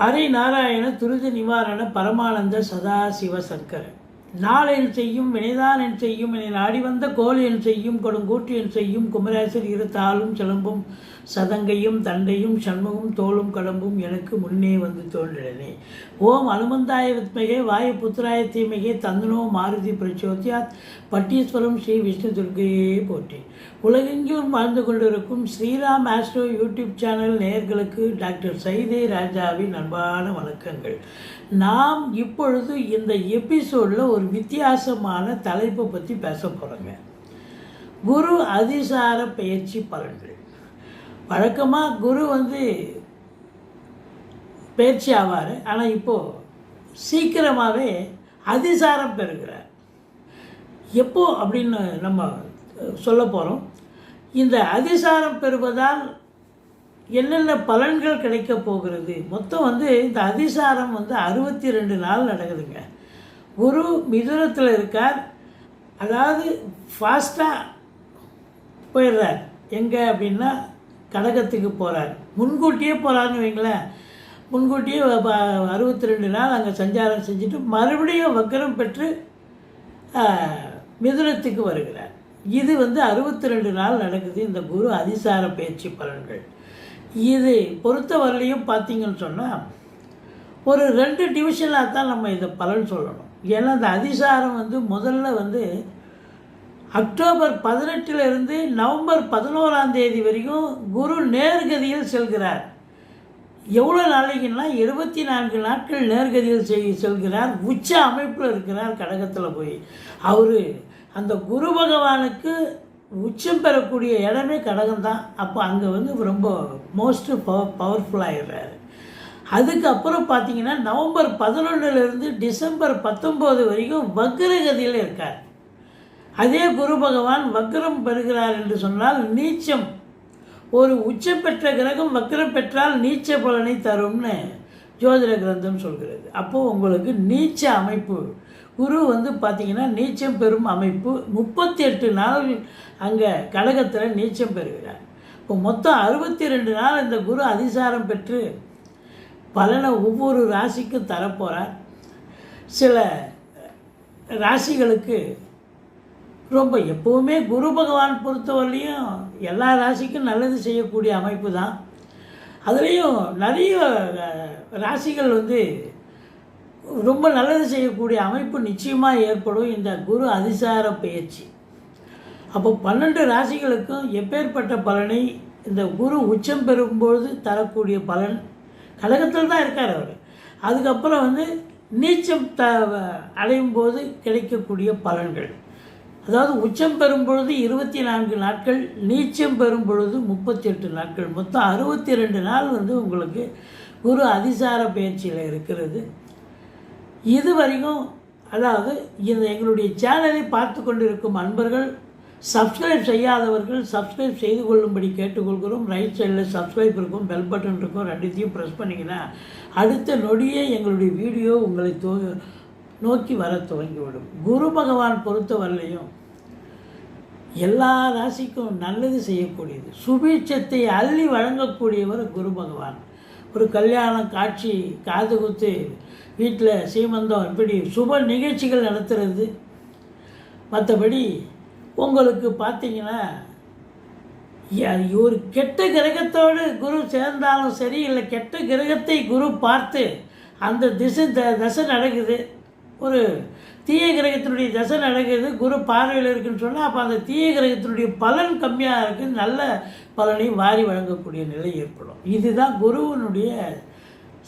ஹரி நாராயண துரித நிவாரண பரமானந்த சதாசிவ சங்கர நாளென் செய்யும் வினைதான் செய்யும் என நாடி வந்த கோல் என் செய்யும் கொடுங்கூற்று என் செய்யும் குமரேசர் இரு தாளும் சிலம்பும் சதங்கையும் தண்டையும் சண்முகம் தோளும் கடம்பும் எனக்கு முன்னே வந்து தோன்றினே ஓம் அனுமந்தாய வித்மகே வாயு புத்திராய தீமகே தந்தனோ மாருதி பிரச்சோத்யாத் பட்டீஸ்வரம் ஸ்ரீ விஷ்ணு துர்கையே போற்றி. உலகெங்கும் வாழ்ந்து கொண்டிருக்கும் ஸ்ரீராம் ஆஸ்ட்ரோ யூடியூப் சேனல் நேயர்களுக்கு டாக்டர் சைதே ராஜாவின் அன்பான வணக்கங்கள். நாம் இப்பொழுது இந்த எபிசோடில் ஒரு வித்தியாசமான தலைப்பை பற்றி பேச போகிறோங்க குரு அதிசார பயிற்சி பலன்கள். வழக்கமாக குரு வந்து பயிற்சி ஆவார். ஆனால் இப்போது சீக்கிரமாகவே அதிசாரம் பெறுகிறார். எப்போ அப்படின்னு நம்ம சொல்ல போகிறோம் இந்த அதிசாரம் பெறுவதால் என்னென்ன பலன்கள் கிடைக்க போகிறது? மொத்தம் வந்து இந்த அதிசாரம் வந்து அறுபத்தி ரெண்டு நாள் நடக்குதுங்க. குரு மிதுனத்தில் இருக்கார். அதாவது ஃபாஸ்ட்டாக போயிடுறார். எங்கே அப்படின்னா கடகத்துக்கு போகிறார் முன்கூட்டியே போகிறாருன்னு வைங்களேன். முன்கூட்டியே அறுபத்தி ரெண்டு நாள் அங்கே சஞ்சாரம் செஞ்சுட்டு மறுபடியும் வக்கரம் பெற்று மிதுனத்துக்கு வருகிறார். இது வந்து அறுபத்தி ரெண்டு நாள் நடக்குது இந்த குரு அதிசார பயிற்சி பலன்கள். இது பொறுத்தவரையிலையும் பார்த்தீங்கன்னு சொன்னால் ஒரு ரெண்டு டிவிஷனாக தான் நம்ம இதை பலன் சொல்லணும். ஏன்னா இந்த அதிசாரம் வந்து முதல்ல வந்து அக்டோபர் பதினெட்டிலிருந்து நவம்பர் பதினோராம் தேதி வரைக்கும் குரு நேர்கதியில் செல்கிறார். எவ்வளோ நாளைக்குன்னா இருபத்தி நான்கு நாட்கள் நேர்கதியில் செய் செல்கிறார். உச்ச அமைப்பில் இருக்கிறார் கடகத்தில் போய். அவர் அந்த குரு பகவானுக்கு உச்சம் பெறக்கூடிய இடமே கடகம் தான் அப்போ அங்கே வந்து ரொம்ப மோஸ்ட் பவர் பவர்ஃபுல்லாகிடுறாரு அதுக்கப்புறம் பார்த்தீங்கன்னா நவம்பர் பதினொன்றுலேருந்து டிசம்பர் பத்தொம்போது வரைக்கும் வக்ரகதியில் இருக்கார். அதே குரு பகவான் வக்ரம் பெறுகிறார் என்று சொன்னால் நீச்சம். ஒரு உச்சம் பெற்ற கிரகம் வக்ரம் பெற்றால் நீச்ச பலனை தரும்னு ஜோதிட கிரந்தம் சொல்கிறது. அப்போது உங்களுக்கு நீச்ச அமைப்பு. குரு வந்து பார்த்திங்கன்னா நீச்சம் பெறும் அமைப்பு. முப்பத்தி எட்டு நாள் அங்கே கழகத்தில் நீச்சம் பெறுகிறார். இப்போ மொத்தம் அறுபத்தி ரெண்டு நாள் இந்த குரு அதிசாரம் பெற்று பலனை ஒவ்வொரு ராசிக்கும் தரப்போகிறார் சில ராசிகளுக்கு ரொம்ப எப்போவுமே குரு பகவான் பொறுத்தவரையிலையும் எல்லா ராசிக்கும் நல்லது செய்யக்கூடிய அமைப்பு தான் அதுலேயும் நிறைய ராசிகள் வந்து ரொம்ப நல்லது செய்யக்கூடிய அமைப்பு நிச்சயமாக ஏற்படும் இந்த குரு அதிசார பயிற்சி. அப்போ பன்னெண்டு ராசிகளுக்கும் எப்பேற்பட்ட பலனை இந்த குரு உச்சம் பெறும்போது தரக்கூடிய பலன் கழகத்தில் தான் இருக்கார் அவர். அதுக்கப்புறம் வந்து நீச்சம் த அடையும் போது கிடைக்கக்கூடிய பலன்கள். அதாவது உச்சம் பெறும் பொழுது இருபத்தி நான்கு நாட்கள் நீச்சம் பெறும் பொழுது முப்பத்தி எட்டு நாட்கள். மொத்தம் அறுபத்தி ரெண்டு நாள் வந்து உங்களுக்கு குரு அதிசார பயிற்சியில் இருக்கிறது. இது வரைக்கும் அதாவது இந்த எங்களுடைய சேனலை பார்த்து கொண்டிருக்கும் அன்பர்கள் சப்ஸ்கிரைப் செய்யாதவர்கள் சப்ஸ்கிரைப் செய்து கொள்ளும்படி கேட்டுக்கொள்கிறோம். ரைட் சைடில் சப்ஸ்கிரைப் இருக்கும் பெல் பட்டன் இருக்கும் ரெண்டுத்தையும் ப்ரெஸ் பண்ணிங்கன்னா அடுத்த நொடியே எங்களுடைய வீடியோ உங்களை தோ நோக்கி வர துவங்கிவிடும். குரு பகவான் பொறுத்தவரையிலையும் எல்லா ராசிக்கும் நல்லது செய்யக்கூடியது. சுபீட்சத்தை அள்ளி வழங்கக்கூடியவர் குரு பகவான். ஒரு கல்யாணம் காட்சி காது குத்து வீட்டில் சீமந்தம் இப்படி சுப நிகழ்ச்சிகள் நடத்துறது. மற்றபடி உங்களுக்கு பார்த்தீங்கன்னா ஒரு கெட்ட கிரகத்தோடு குரு சேர்ந்தாலும் சரி இல்லை கெட்ட கிரகத்தை குரு பார்த்து அந்த திசை த தசை நடக்குது. ஒரு தீய கிரகத்தினுடைய தசை நடக்கிறது குரு பார்வையில் இருக்குன்னு சொன்னால் அப்போ அந்த தீய கிரகத்தினுடைய பலன் கம்மியாக இருக்குது நல்ல பலனையும் வாரி வழங்கக்கூடிய நிலை ஏற்படும். இதுதான் குருவனுடைய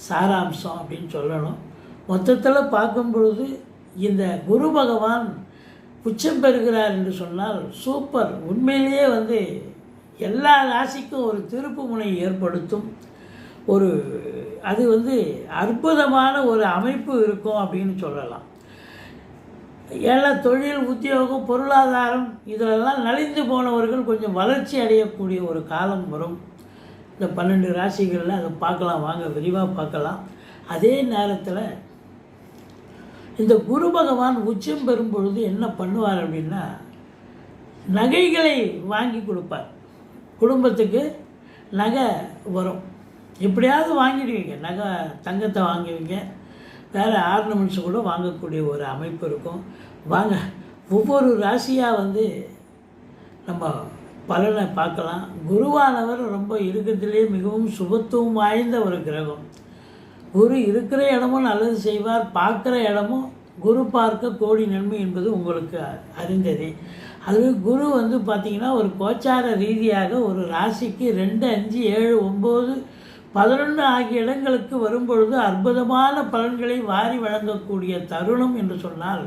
சாராம்சம் அப்படின்னு சொல்லணும். மொத்தத்தில் பார்க்கும் பொழுது இந்த குரு பகவான் உச்சம் பெறுகிறார் என்று சொன்னால் சூப்பர் உண்மையிலேயே வந்து எல்லா ராசிக்கும் ஒரு திருப்பு முனை ஏற்படுத்தும். ஒரு அது வந்து அற்புதமான ஒரு அமைப்பு இருக்கும் அப்படின்னு சொல்லலாம். எல்லாம் தொழில் உத்தியோகம் பொருளாதாரம் இதிலெல்லாம் நலிந்து போனவர்கள் கொஞ்சம் வளர்ச்சி அடையக்கூடிய ஒரு காலம் வரும். இந்த பன்னெண்டு ராசிகளில் அதை பார்க்கலாம் வாங்க விரிவாக பார்க்கலாம். அதே நேரத்தில் இந்த குரு பகவான் உச்சம் பெறும் பொழுது என்ன பண்ணுவார் அப்படின்னா நகைகளை வாங்கி கொடுப்பார். குடும்பத்துக்கு நகை வரும். எப்படியாவது வாங்கிடுவீங்க. நகை தங்கத்தை வாங்குவீங்க. வேறு ஆர்னமெண்ட்ஸ் கூட வாங்கக்கூடிய ஒரு அமைப்பு இருக்கும். வாங்க ஒவ்வொரு ராசியாக வந்து நம்ம பலனை பார்க்கலாம். குருவானவர் ரொம்ப இருக்கிறதுலே மிகவும் சுபத்துவம் வாய்ந்த ஒரு கிரகம். குரு இருக்கிற இடமும் நல்லது செய்வார் பார்க்குற இடமும் குரு பார்க்க கோடி நன்மை என்பது உங்களுக்கு அறிந்ததே. அது குரு வந்து பார்த்திங்கன்னா ஒரு கோச்சார ரீதியாக ஒரு ராசிக்கு ரெண்டு அஞ்சு ஏழு ஒம்பது பதினொன்று ஆகிய இடங்களுக்கு வரும்பொழுது அற்புதமான பலன்களை வாரி வழங்கக்கூடிய தருணம் என்று சொன்னால்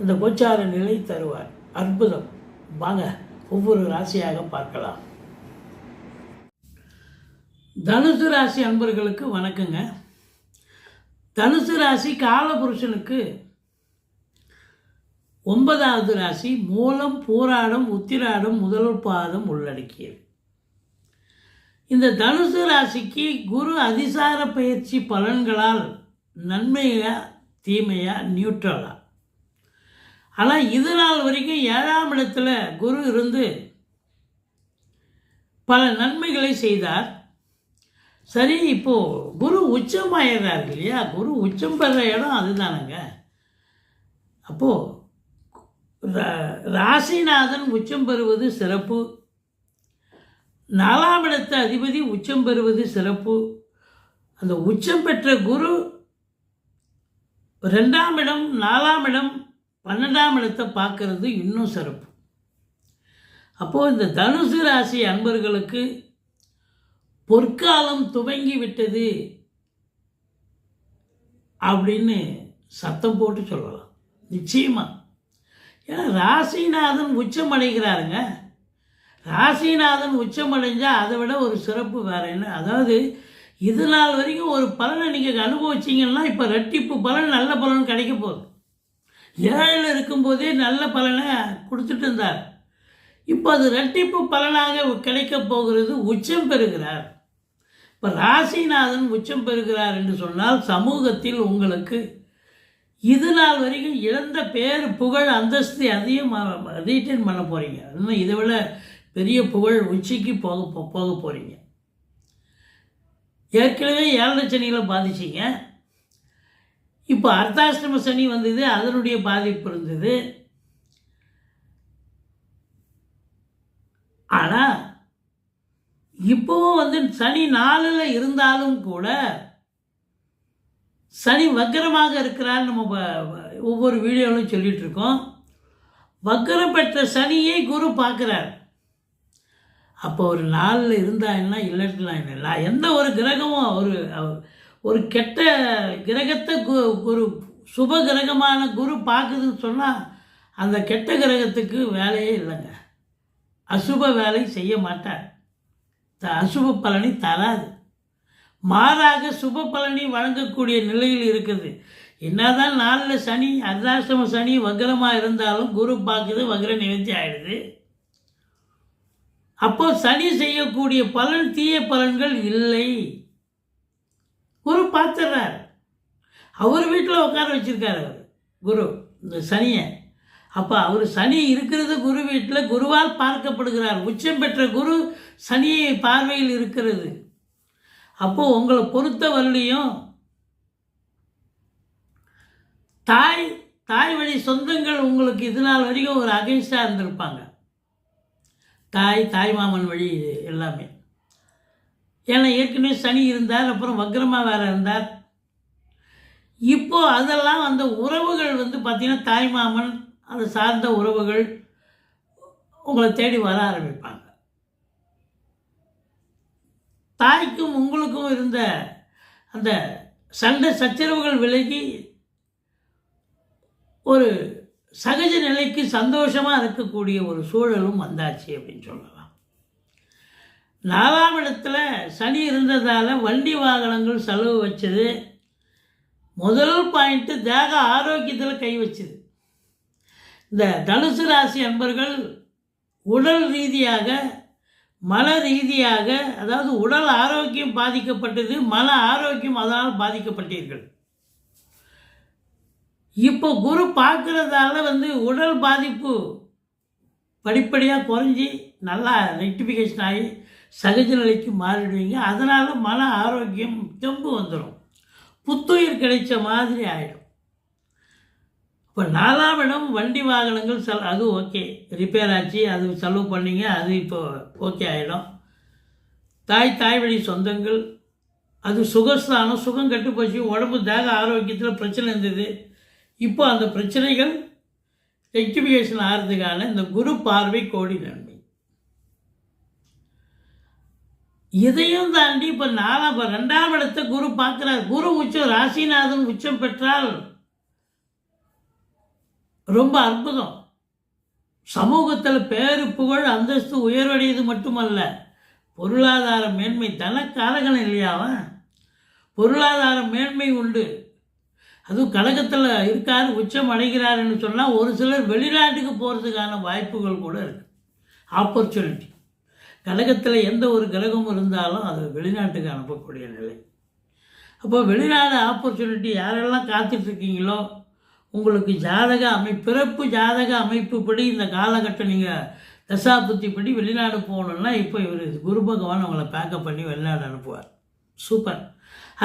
இந்த கோச்சார நிலை தருவார். அற்புதம். வாங்க ஒவ்வொரு ராசியாக பார்க்கலாம். தனுசு ராசி அன்பர்களுக்கு வணக்கங்க. தனுசு ராசி காலபுருஷனுக்கு ஒன்பதாவது ராசி மூலம் பூராடம் உத்திராடம் முதல் பாதம் உள்ளடக்கியது. இந்த தனுசு ராசிக்கு குரு அதிசார பயிற்சி பலன்களால் நன்மையா தீமையா நியூட்ரலா? ஆனால் இது நாள் வரைக்கும் ஏழாம் இடத்துல குரு இருந்து பல நன்மைகளை செய்தார். சரி இப்போது குரு உச்சமாயிடுறாரு இல்லையா? குரு உச்சம் பெற இடம் அதுதானங்க. அப்போது ராசிநாதன் உச்சம் பெறுவது சிறப்பு. நாலாம் இடத்த அதிபதி உச்சம் பெறுவது சிறப்பு. அந்த உச்சம் பெற்ற குரு ரெண்டாம் இடம் நாலாம் இடம் பன்னெண்டாம் இடத்தை பார்க்கறது இன்னும் சிறப்பு. அப்போது இந்த தனுசு ராசி அன்பர்களுக்கு பொற்காலம் துவங்கி விட்டது அப்படின்னு சத்தம் போட்டு சொல்லலாம். நிச்சயமாக ஏன்னா ராசிநாதன் உச்சம் அடைகிறாருங்க. ராசிநாதன் உச்சம் அடைஞ்சால் அதை விட ஒரு சிறப்பு வேறு என்ன? அதாவது இது நாள் வரைக்கும் ஒரு பலனை நீங்கள் அனுபவிச்சிங்கன்னா இப்போ ரெட்டிப்பு பலன் நல்ல பலன் கிடைக்க போகுது. ஏழில் இருக்கும்போதே நல்ல பலனை கொடுத்துட்டு இருந்தார். இப்போ அது ரெட்டிப்பு பலனாக கிடைக்க போகிறது உச்சம் பெறுகிறார். இப்போ ராசிநாதன் உச்சம் பெறுகிறார் என்று சொன்னால் சமூகத்தில் உங்களுக்கு இது நாள் வரைக்கும் இழந்த பேர் புகழ் அந்தஸ்து அதையும் ரீட்டைன் பண்ண போகிறீங்க இன்னும் இதை விட பெரிய புகழ் உச்சிக்கு போக போக போகிறீங்க ஏற்கனவே ஏழரை சனியில் பாதிச்சிங்க. இப்போ அர்த்தாஷ்டம சனி வந்தது அதனுடைய பாதிப்பு இருந்தது. ஆனால் இப்போவும் வந்து சனி நாளில் இருந்தாலும் கூட சனி வக்கரமாக இருக்கிறார் நம்ம ஒவ்வொரு வீடியோவிலும் சொல்லிகிட்ருக்கோம் வக்கரம் பெற்ற சனியை குரு பார்க்குறார். அப்போ ஒரு நாளில் இருந்தா என்ன நான் என்ன? எந்த ஒரு கிரகமும் ஒரு ஒரு கெட்ட கிரகத்தை ஒரு சுப கிரகமான குரு பார்க்குதுன்னு சொன்னால் அந்த கெட்ட கிரகத்துக்கு வேலையே இல்லைங்க. அசுப வேலை செய்ய மாட்டார். அசுப பலனை தராது. மாறாக சுப பலனை வழங்கக்கூடிய நிலையில் இருக்குது. என்னதான் நாளில் சனி அர்தாசிரம சனி வக்ரமாக இருந்தாலும் குரு பார்க்குது வக்ர நிவர்த்தி ஆகிடுது அப்போ சனி செய்யக்கூடிய பலன் தீய பலன்கள் இல்லை. குரு பார்த்துடுறார் அவர் வீட்டில் உட்கார வச்சுருக்கார் அவர் குரு இந்த சனியை. அப்போ அவர் சனி இருக்கிறது குரு வீட்டில் குருவால் பார்க்கப்படுகிறார். உச்சம் பெற்ற குரு சனியை பார்வையில் இருக்கிறது. அப்போது உங்களை பொறுத்த வரலையும் தாய் தாய் வழி சொந்தங்கள் உங்களுக்கு இது நாள் வரைக்கும் ஒரு அகைன்ஸ்டாக இருந்திருப்பாங்க. தாய் தாய் மாமன் வழி எல்லாமே. ஏன்னா ஏற்கனவே சனி இருந்தார் அப்புறம் வக்ரமாக வேறு இருந்தார் இப்போது அதெல்லாம் அந்த உறவுகள் வந்து பார்த்திங்கன்னா தாய் மாமன் அதை சார்ந்த உறவுகள் உங்களை தேடி வர ஆரம்பிப்பாங்க. தாய்க்கும் உங்களுக்கும் இருந்த அந்த சண்டை சச்சரவுகள் விலகி ஒரு சகஜ நிலைக்கு சந்தோஷமாக இருக்கக்கூடிய ஒரு சூழலும் வந்தாச்சு அப்படின்னு சொல்லலாம். நாலாம் இடத்துல சனி இருந்ததால் வண்டி வாகனங்கள் செலவு வச்சது. முதல் பாயிண்ட்டு தேக ஆரோக்கியத்தில் கை வச்சுது. இந்த தனுசு ராசி அன்பர்கள் உடல் ரீதியாக மன ரீதியாக அதாவது உடல் ஆரோக்கியம் பாதிக்கப்பட்டது மன ஆரோக்கியம் அதனால் பாதிக்கப்பட்டீர்கள். இப்போ குரு பார்க்குறதால வந்து உடல் பாதிப்பு படிப்படியாக குறைஞ்சி நல்லா ரெக்டிஃபிகேஷன் ஆகி சகஜ நிலைக்கு மாறிடுவீங்க. அதனால் மன ஆரோக்கியம் தெம்பு வந்துடும் புத்துயிர் கிடைச்ச மாதிரி ஆகிடும் இப்போ நாலாம் இடம் வண்டி வாகனங்கள் செல் அது ஓகே ரிப்பேர் ஆச்சு அது செலவு பண்ணிங்க அது இப்போ ஓகே ஆகிடும் தாய் தாய் வழி சொந்தங்கள் அது சுகஸ்தானம் சுகம் கெட்டு போச்சு உடம்பு தேக ஆரோக்கியத்தில் பிரச்சனை இருந்தது. இப்போ அந்த பிரச்சனைகள் ரெக்டிஃபிகேஷன் ஆகிறதுக்கான இந்த குரு பார்வை கோடி நன்மை. இதையும் தாண்டி இப்போ நாலாம் இப்போ ரெண்டாம் இடத்தை குரு பார்க்குறார். குரு உச்சம் ராசிநாதன் உச்சம் பெற்றால் ரொம்ப அற்புதம். சமூகத்தில் பேரு புகழ் அந்தஸ்து உயர்வடையது மட்டுமல்ல பொருளாதார மேன்மை தனக்காரகன் இல்லையா அவன்? பொருளாதார மேன்மை உண்டு. அதுவும் கழகத்தில் இருக்கார் உச்சம் அடைகிறாருன்னு சொன்னால் ஒரு சிலர் வெளிநாட்டுக்கு போகிறதுக்கான வாய்ப்புகள் கூட இருக்குது ஆப்பர்ச்சுனிட்டி கழகத்தில் எந்த ஒரு கிரகமும் இருந்தாலும் அது வெளிநாட்டுக்கு அனுப்பக்கூடிய நிலை. அப்போ வெளிநாடு ஆப்பர்ச்சுனிட்டி யாரெல்லாம் காத்துட்ருக்கீங்களோ உங்களுக்கு ஜாதக அமை பிறப்பு ஜாதக அமைப்புப்படி இந்த காலகட்டம் நீங்கள் தசாபுத்திப்படி வெளிநாடு போகணுன்னா இப்போ இவர் குரு பகவான் அவங்கள பேக்கப் பண்ணி வெளிநாடு அனுப்புவார். சூப்பர்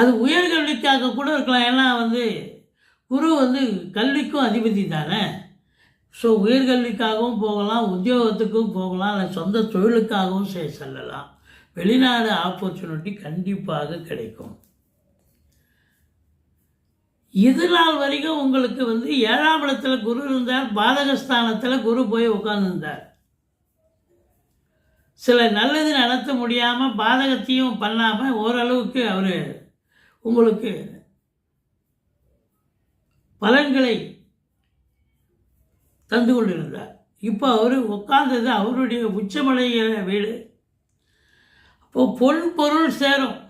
அது உயர்கல்விக்காக கூட இருக்கலாம். ஏன்னா வந்து குரு வந்து கல்விக்கும் அதிபதி தானே? ஸோ உயர்கல்விக்காகவும் போகலாம் உத்தியோகத்துக்கும் போகலாம் இல்லை சொந்த தொழிலுக்காகவும் செய்ய செல்லலாம். வெளிநாடு ஆப்பர்ச்சுனிட்டி கண்டிப்பாக கிடைக்கும். இது நாள் வரைக்கும் உங்களுக்கு வந்து ஏழாம் இடத்துல குரு இருந்தார் பாதகஸ்தானத்தில் குரு போய் உட்கார்ந்துருந்தார் சில நல்லது நடத்த முடியாமல் பாதகத்தையும் பண்ணாமல் ஓரளவுக்கு அவர் உங்களுக்கு பலன்களை தந்து கொண்டிருந்தார். இப்போ அவர் உட்கார்ந்தது அவருடைய உச்சமலைய வீடு. அப்போது பொன் பொருள் சேரும்.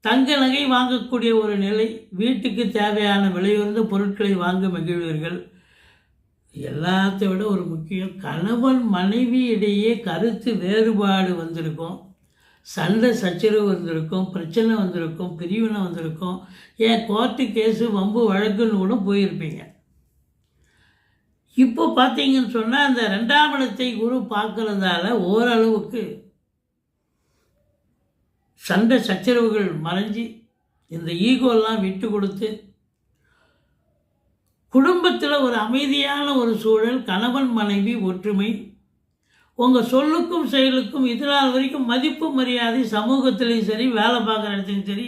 தங்க நகை வாங்கக்கூடிய ஒரு நிலை வீட்டுக்கு தேவையான விலையுறந்த பொருட்களை வாங்க மகிழ்வீர்கள். எல்லாத்தை விட ஒரு முக்கியம் கணவன் மனைவி இடையே கருத்து வேறுபாடு வந்திருக்கும். சண்டை சச்சரவு வந்திருக்கும் பிரச்சனை வந்திருக்கும் பிரிவினை வந்திருக்கும். ஏன் கோர்ட்டு கேஸு வம்பு வழக்குன்னு கூட போயிருப்பீங்க. இப்போ பார்த்தீங்கன்னு சொன்னால் அந்த ரெண்டாம் இடத்தை குரு பார்க்குறதால ஓரளவுக்கு சண்டை சச்சரவுகள் மறைஞ்சி இந்த ஈகோலாம் விட்டு கொடுத்து குடும்பத்தில் ஒரு அமைதியான ஒரு சூழல் கணவன் மனைவி ஒற்றுமை உங்கள் சொல்லுக்கும் செயலுக்கும் இது நாள் வரைக்கும் மதிப்பு மரியாதை சமூகத்துலேயும் சரி வேலை பார்க்குற இடத்துலையும் சரி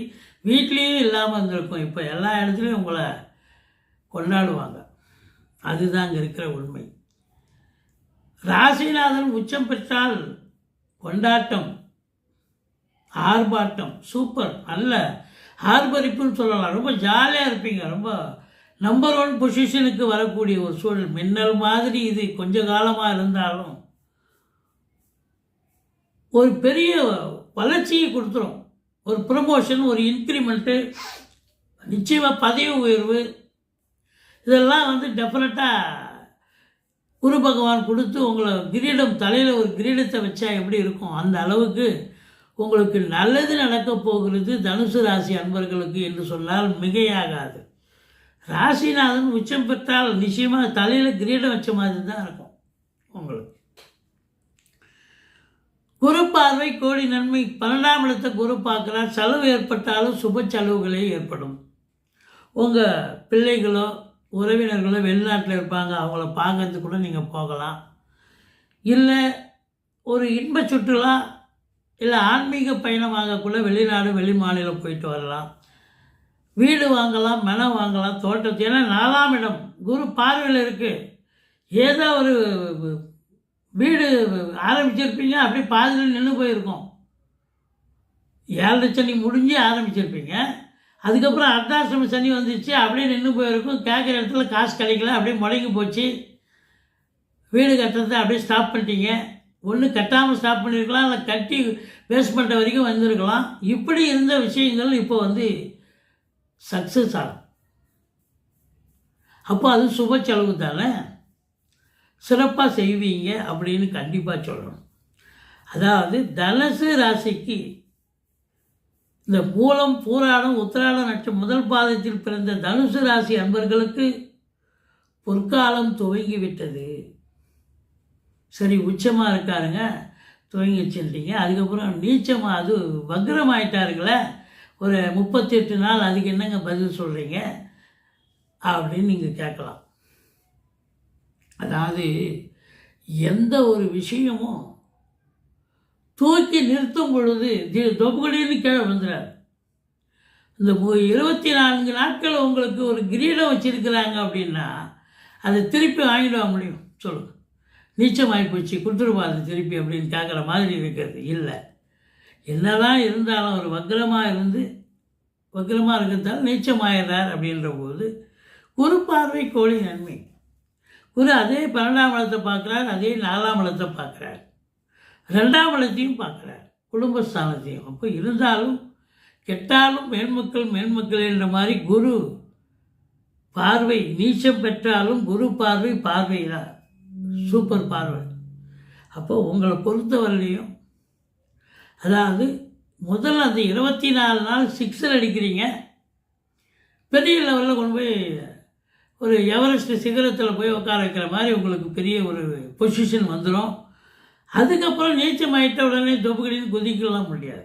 வீட்லேயும் இல்லாமல் இருந்திருக்கும். இப்போ எல்லா இடத்துலையும் உங்களை கொண்டாடுவாங்க. அதுதான் அங்கே இருக்கிற உண்மை. ராசிநாதன் உச்சம் பெற்றால் கொண்டாட்டம் ஆர்ப்பாட்டம் சூப்பர் நல்ல ஆர்ப்பரிப்புன்னு சொல்லலாம். ரொம்ப ஜாலியாக இருப்பீங்க. ரொம்ப நம்பர் ஒன் பொசிஷனுக்கு வரக்கூடிய ஒரு சூழல். மின்னல் மாதிரி இது கொஞ்ச காலமாக இருந்தாலும் ஒரு பெரிய வளர்ச்சியை கொடுத்துரும். ஒரு ப்ரமோஷன் ஒரு இன்க்ரிமெண்ட்டு நிச்சயமாக பதவி உயர்வு இதெல்லாம் வந்து டெஃபினட்டாக குரு பகவான் கொடுத்து உங்களை கிரீடம் தலையில் ஒரு கிரீடத்தை வச்சா எப்படி இருக்கும்? அந்த அளவுக்கு உங்களுக்கு நல்லது நடக்கப் போகிறது தனுசு ராசி அன்பர்களுக்கு என்று சொன்னால் மிகையாகாது. ராசிநாதன் உச்சம் பெற்றால் நிச்சயமாக தலையில் கிரீடம் வச்ச மாதிரி தான் இருக்கும் உங்களுக்கு குரு பார்வை கோடி நன்மை பன்னெண்டாம் இடத்தை குரு பார்க்குறார் செலவு ஏற்பட்டாலும் சுப செலவுகளே ஏற்படும். உங்கள் பிள்ளைகளோ உறவினர்களோ வெளிநாட்டில் இருப்பாங்க. அவங்கள பார்க்கறதுக்கு கூட நீங்கள் போகலாம். இல்லை ஒரு இன்ப சுற்றுலா இல்லை ஆன்மீக பயணமாக கூட வெளிநாடு வெளி மாநிலம் போயிட்டு வரலாம். வீடு வாங்கலாம் மனம் வாங்கலாம் தோட்டத்தை ஏன்னா நாலாம் இடம் குரு பார்வையில் இருக்குது ஏதோ ஒரு வீடு ஆரம்பிச்சிருப்பீங்க அப்படியே பாதியில் நின்று போயிருக்கோம். ஏழரை சனி முடிஞ்சு ஆரம்பிச்சிருப்பீங்க. அதுக்கப்புறம் அர்த்தாசிரம சனி வந்துச்சு அப்படியே நின்று போயிருக்கும். கேட்குற இடத்துல காசு கிடைக்கல அப்படியே முடங்கி போச்சு. வீடு கட்டுறதை அப்படியே ஸ்டாப் பண்ணிட்டீங்க. ஒன்று கட்டாமல் ஸ்டாப் பண்ணியிருக்கலாம் இல்லை கட்டி வேஸ்ட் பண்ணுற வரைக்கும் வந்திருக்கலாம். இப்படி இருந்த விஷயங்கள் இப்போ வந்து சக்ஸஸ் ஆகும். அப்போ அது சுப செலவு தானே சிறப்பாக செய்வீங்க அப்படின்னு கண்டிப்பாக சொல்லணும். அதாவது தனுசு ராசிக்கு இந்த மூலம் பூராடம் உத்திராட நட்சம் முதல் பாதத்தில் பிறந்த தனுசு ராசி அன்பர்களுக்கு பொற்காலம் துவங்கி விட்டது சரி உச்சமாக இருக்காருங்க. துவங்கி துவங்கிச்சுட்டீங்க அதுக்கப்புறம் நீச்சமாக அது வக்ரம் ஆயிட்டாருங்களே ஒரு முப்பத்தெட்டு நாள் அதுக்கு என்னங்க பதில் சொல்கிறீங்க அப்படின்னு நீங்கள் கேட்கலாம். அதாவது எந்த ஒரு விஷயமும் தூக்கி நிறுத்தும் பொழுது தி- தொப்புகடின்னு கீழே வந்துடுறார் இந்த இருபத்தி நான்கு நாட்கள் உங்களுக்கு ஒரு கிரீடம் வச்சுருக்கிறாங்க அப்படின்னா அதை திருப்பி வாங்கிட முடியும். சொல்லுங்கள் நீச்சமாகி போச்சு அது திருப்பி அப்படின்னு கேட்குற மாதிரி இருக்கிறது இல்லை. என்னதான் இருந்தாலும் ஒரு வக்கரமாக இருந்து வக்கரமாக இருக்கிறதால நீச்சமாயிடுறார் அப்படின்ற போது ஒரு பார்வை கோழி நன்மை. குரு அதே பன்னெண்டாம் இடத்தை பார்க்குறார் அதே நாலாம் இடத்தை பார்க்குறார். ரெண்டாம் இடத்தையும் பார்க்குறார் குடும்பஸ்தானத்தையும். அப்போ இருந்தாலும் கெட்டாலும் மேன்மக்கள் மேன்மக்கள் என்ற மாதிரி குரு பார்வை நீச்சம் பெற்றாலும் குரு பார்வை பார்வை தான் சூப்பர் பார்வை. அப்போ உங்களை பொறுத்தவரையிலையும் அதாவது முதல்ல அந்த இருபத்தி நாலு நாள் சிக்ஸர் அடிக்கிறீங்க பெரிய லெவலில் கொண்டு போய் ஒரு எவரெஸ்ட் சிகரத்தில் போய் உட்கார வைக்கிற மாதிரி உங்களுக்கு பெரிய ஒரு பொசிஷன் வந்துடும் அதுக்கப்புறம் நீச்சம் ஆயிட்ட உடனே தொப்புக்கடின்னு குதிக்கலாம் முடியாது.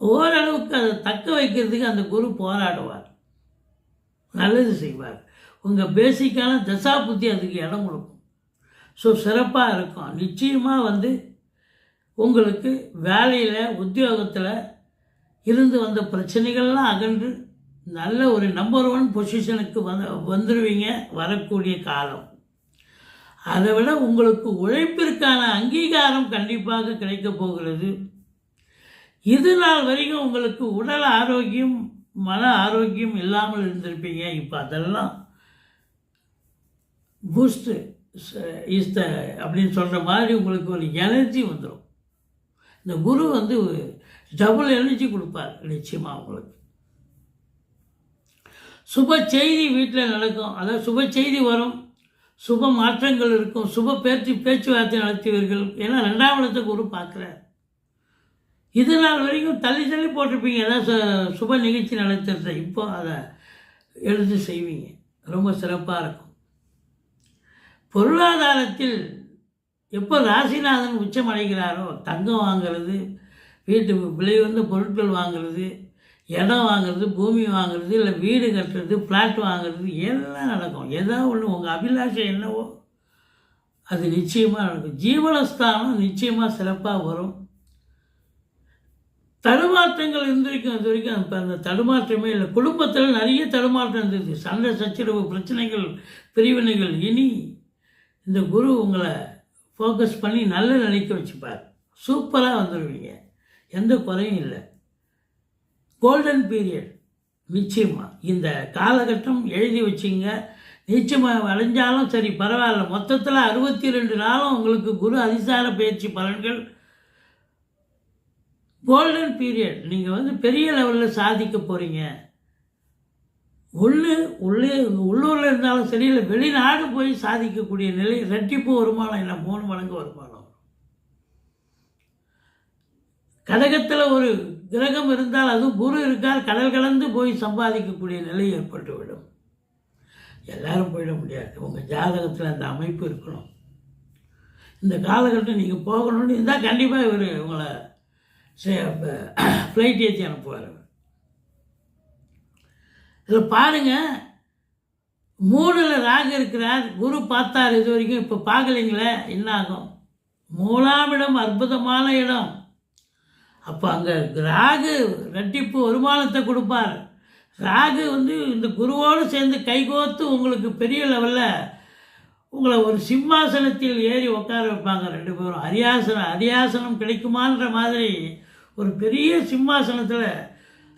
ஓரளவுக்கு அதை தக்க வைக்கிறதுக்கு அந்த குரு போராடுவார். நல்லது செய்வார். உங்கள் பேசிக்கான தசா புத்தி அதுக்கு இடம் கொடுக்கும். ஸோ சிறப்பாக இருக்கும். நிச்சயமாக வந்து உங்களுக்கு வேலையில் உத்தியோகத்தில் இருந்து வந்த பிரச்சனைகள்லாம் அகன்று நல்ல ஒரு நம்பர் ஒன் பொசிஷனுக்கு வந்து வந்துடுவீங்க வரக்கூடிய காலம். அதை விட உங்களுக்கு உழைப்பிற்கான அங்கீகாரம் கண்டிப்பாக கிடைக்கப் போகிறது. இது நாள் வரைக்கும் உங்களுக்கு உடல் ஆரோக்கியம் மன ஆரோக்கியம் இல்லாமல் இருந்திருப்பீங்க. இப்போ அதெல்லாம் பூஸ்ட்டு இஸ் த அப்படின்னு சொல்கிற மாதிரி உங்களுக்கு ஒரு எனர்ஜி வந்துடும் இந்த குரு வந்து டபுள் எனர்ஜி கொடுப்பார் நிச்சயமாக உங்களுக்கு. சுப செய்தி வீட்டில் நடக்கும். அதாவது சுப செய்தி வரும். சுப மாற்றங்கள் இருக்கும். சுப பேச்சு பேச்சுவார்த்தை நடத்துவீர்கள். ஏன்னா ரெண்டாம் இடத்தை குரு பார்க்குறார். இது நாள் வரைக்கும் தள்ளி தள்ளி போட்டிருப்பீங்க. ஏதாவது சுப நிகழ்ச்சி நடத்துறத. இப்போ அதை எடுத்து செய்வீங்க. ரொம்ப சிறப்பாக இருக்கும். பொருளாதாரத்தில் எப்போ ராசிநாதன் உச்சமடைகிறாரோ தங்கம் வாங்குறது வீட்டு விலை வந்து பொருட்கள் வாங்குறது இடம் வாங்குறது பூமி வாங்குறது இல்லை வீடு கட்டுறது ஃப்ளாட் வாங்குறது எல்லாம் நடக்கும். ஏதாவது ஒன்று உங்கள் அபிலாஷம் என்னவோ அது நிச்சயமாக நடக்கும். ஜீவனஸ்தானம் நிச்சயமாக சிறப்பாக வரும். தடுமாற்றங்கள் இருந்திருக்கும் அது வரைக்கும் இப்போ அந்த தடுமாற்றமே இல்லை. குடும்பத்தில் நிறைய தடுமாற்றம் இருந்தது. சண்டை சச்சரவு பிரச்சனைகள் பிரிவினைகள். இனி இந்த குரு உங்களை ஃபோக்கஸ் பண்ணி நல்ல நிலைக்கு வச்சுப்பார். சூப்பராக வந்துடுவீங்க எந்த குறையும் இல்லை. கோல்டன் பீரியட் நிச்சயமாக இந்த காலகட்டம் எழுதி வச்சிங்க. நிச்சயமாக அடைஞ்சாலும் சரி பரவாயில்ல. மொத்தத்தில் அறுபத்தி ரெண்டு நாளும் உங்களுக்கு குரு அதிசார பயிற்சி பலன்கள். கோல்டன் பீரியட் நீங்கள் வந்து பெரிய லெவலில் சாதிக்க போகிறீங்க உள்ளு உள்ளே உள்ளூரில் இருந்தாலும் சரி இல்லை வெளிநாடு போய் சாதிக்கக்கூடிய நிலை ரெட்டிப்பு வருமானம் இல்லை மூணு மடங்கு வருமானம். கடகத்தில் ஒரு கிரகம் இருந்தால் அதுவும் குரு இருக்கால் கடல் கலந்து போய் சம்பாதிக்கக்கூடிய நிலை ஏற்பட்டுவிடும் எல்லாரும் போயிட முடியாது. உங்கள் ஜாதகத்தில் அந்த அமைப்பு இருக்கணும். இந்த காலகட்டம் நீங்கள் போகணும்னு இருந்தால் கண்டிப்பாக இவர் உங்களை ஃப்ளைட் ஏற்றி அனுப்புவார் இதில் பாருங்கள் மூணில் ராகு இருக்கிறார். குரு பார்த்தார் இது வரைக்கும். இப்போ பார்க்கலைங்களே என்ன ஆகும்? மூலாமிடம் அற்புதமான இடம். அப்போ அங்கே ராகு ரெட்டிப்பு வருமானத்தை கொடுப்பார். ராகு வந்து இந்த குருவோடு சேர்ந்து கைகோத்து உங்களுக்கு பெரிய லெவலில் உங்களை ஒரு சிம்மாசனத்தில் ஏறி உட்கார வைப்பாங்க ரெண்டு பேரும். அரியாசனம் அரியாசனம் கிடைக்குமான்ற மாதிரி ஒரு பெரிய சிம்மாசனத்தில்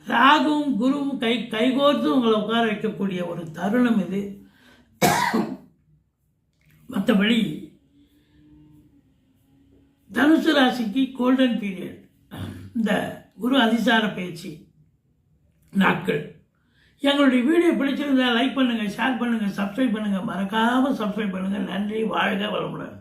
ராகுவும் குருவும் கை கைகோர்த்து உங்களை உட்கார வைக்கக்கூடிய ஒரு தருணம் இது. மற்றபடி தனுசு ராசிக்கு கோல்டன் பீரியட் இந்த குரு அதிசார பயிற்சி நாட்கள். எங்களுடைய வீடியோ பிடிச்சிருந்தா லைக் பண்ணுங்கள் ஷேர் பண்ணுங்கள் சப்ஸ்கிரைப் பண்ணுங்கள் மறக்காமல் சப்ஸ்கிரைப் பண்ணுங்கள் நன்றி வாழ்க வளமுடன்.